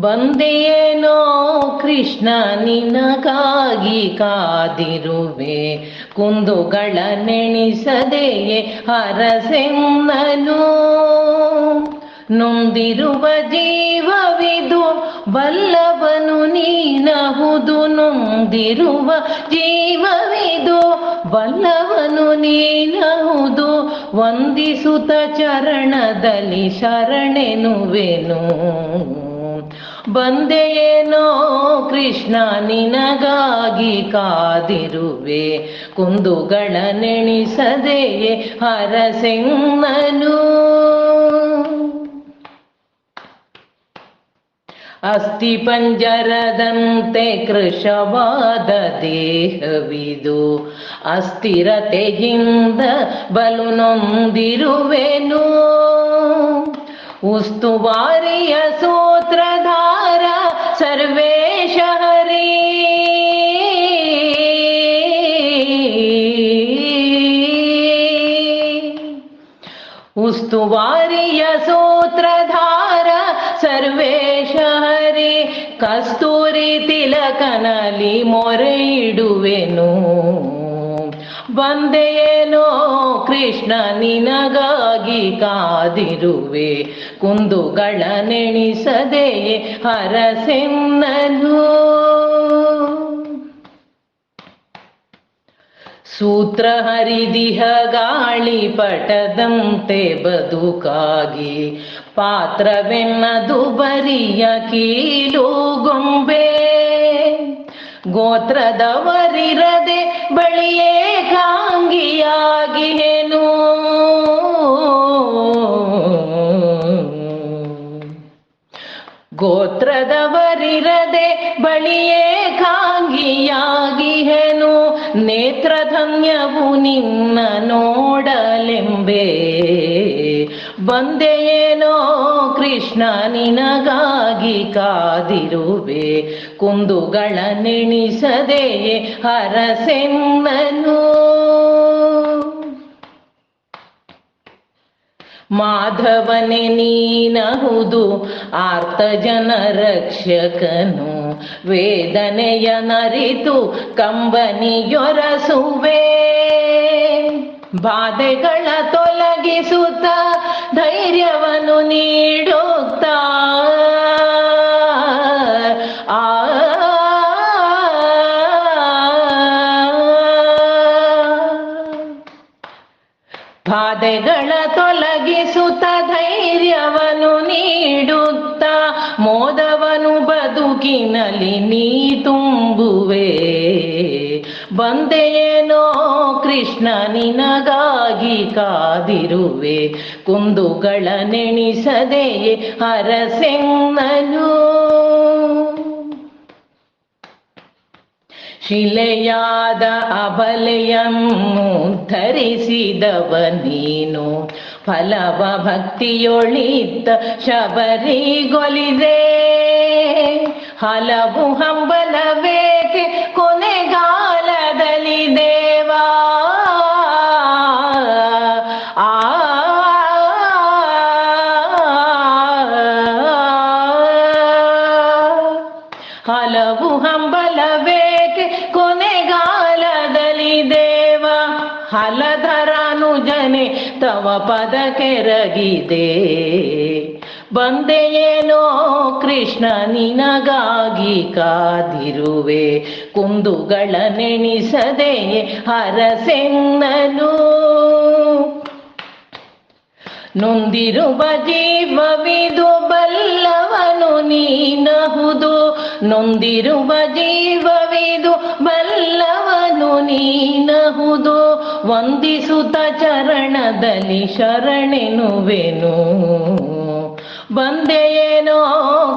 ಬಂದೆಯೇನೋ ಕೃಷ್ಣ ನಿನಗಾಗಿ ಕಾದಿರುವೆ. ಕುಂದುಗಳ ನೆಣಿಸದೆಯೇ ಹರಸೆನ್ನನು. ನೊಂದಿರುವ ಜೀವವಿದು ಬಲ್ಲವನು ನೀನಹುದು. ನೊಂದಿರುವ ಜೀವವಿದು ಬಲ್ಲವನು ನೀನಹುದು. ವಂದಿಸುತ ಚರಣದಲ್ಲಿ ಶರಣೆನುವೆನು. ಬಂದೆಯೇನೋ ಕೃಷ್ಣ ನಿನಗಾಗಿ ಕಾದಿರುವೆ. ಕುಂದುಗಳ ನೆಣಿಸದೆಯೇ ಹರಸೆನ್ನನು. ಅಸ್ಥಿ ಪಂಜರದಂತೆ ಕೃಶವಾದ ದೇಹವಿದು. ಅಸ್ಥಿರತೆಯಿಂದ ಬಲು ನೊಂದಿರುವೆನು. ಉಸ್ತುವಾರಿಯ ಸೂತ್ರಧಾರ ಸರ್ವೇಶ ಹರಿ ಉಸ್ತುವಾರಿಯ ಸೂತ್ರಧಾರ ಸರ್ವೇಶ ಹರಿ ಕಸ್ತೂರಿ ತಿಲಕನಲಿ ಮೊರೆ ಇಡುವೆನು. ಬಂದೆಯೇನೋ ಕೃಷ್ಣ ನಿನಗಾಗಿ ಕಾದಿರುವೆ. ಕುಂದುಗಳ ನೆಣಿಸದೆಯೇ ಹರಸೆನ್ನನು. ಸೂತ್ರ ಹರಿದಿಹ ಗಾಳಿ ಪಟದಂತೆ ಬದುಕಾಗಿ, ಪಾತ್ರವೆನ್ನದು ಬರಿಯ ಕೀಲು ಗೊಂಬೆ. ಗೋತ್ರದವರಿರದೆ ಬಳಿಯೇ ಕಾಂಗಿಯಾಗಿಹೆನು ಗೋತ್ರದವರಿರದೆ ಬಳಿಯೇ ಕಾಂಗಿಯಾಗಿಹೆನು ನೇತ್ರಧನ್ಯವು ನಿನ್ನ ನೋಡಲೆಂಬೆ. ಬಂದೆಯೇನೋ ಕೃಷ್ಣ ನಿನಗಾಗಿ ಕಾದಿರುವೆ. ಕುಂದುಗಳ ನೆಣಿಸದೆಯೇ ಹರಸೆನ್ನನು. ಮಾಧವನೆ ನೀನಹುದು ಆರ್ತ ಜನ ರಕ್ಷಕನು. ವೇದನೆಯ ನರಿತು ಕಂಬನಿಯೊರಸುವೆ. ಬಾಧೆಗಳ ತೊಲಗಿಸುತ್ತ ಧೈರ್ಯವನ್ನು ನೀಡುತ್ತಾ ಬಾಧೆಗಳ ತೊಲಗಿಸುತ್ತ ಧೈರ್ಯವನ್ನು ನೀಡುತ್ತ, ಮೋದವನು ಬದುಕಿನಲ್ಲಿ ನೀ ತುಂಬುವೆ. ಬಂದೆಯೇನೋ ಕೃಷ್ಣ ನಿನಗಾಗಿ ಕಾದಿರುವೆ ಕುಂದುಗಳ ನೆಣಿಸದೆಯೇ ಹರಸೆನ್ನನು ಶಿಲೆಯಾದ ಅಬಲೆಯನ್ನು ಧರಿಸಿದವ ನೀನು ಫಲವ ಭಕ್ತಿಯೊಳಿತ ಶಬರಿಗೊಲಿದೆ ಹಲವು ಹಂಬಲವೇಕೆ ಕೊನೆಗಾಲದಲ್ಲಿ ದೇವಾ? ಆ ಹಲವು ಹಂಬಲವೇಕೆ ಹಲಧರಾನುಜನೆ ತವ ಪದ ಕೆರಗಿದೆ ಬಂದೆಯೇನೋ ಕೃಷ್ಣ ನಿನಗಾಗಿ ಕಾದಿರುವೆ. ಕುಂದುಗಳ ನೆಣಿಸದೆ ಹರಸೆನ್ನನು ನೊಂದಿರುವ ಜೀವವಿದು ಬಲ್ಲವನು ನೀನಹುದು. ನೊಂದಿರುವ ಜೀವವಿದು ಬಲ್ಲವನು ನೀನಹುದು. ವಂದಿಸುತ್ತ ಚರಣದಲ್ಲಿ ಶರಣೆನುವೆನು. ಬಂದೆಯೇನೋ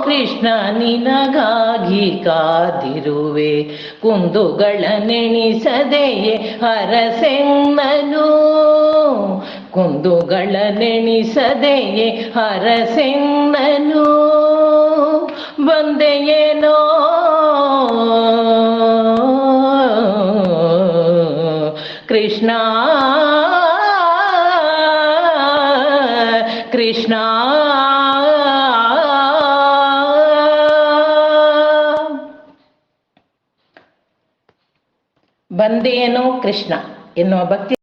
ಕೃಷ್ಣ, ನಿನಗಾಗಿ ಕಾದಿರುವೆ. ಕುಂದುಗಳ ನೆಣಿಸದೆಯೇ ಹರಸೆನ್ನನು. ಕುಂದುಗಳ ನೆನಿಸದೆಯೇ ಹರಸೆಂದನು ಬಂದೆಯೇನೋ? ಕೃಷ್ಣ. ಕೃಷ್ಣ. ಬಂದೇನೋ ಕೃಷ್ಣ ಎನ್ನುವ ಭಕ್ತಿ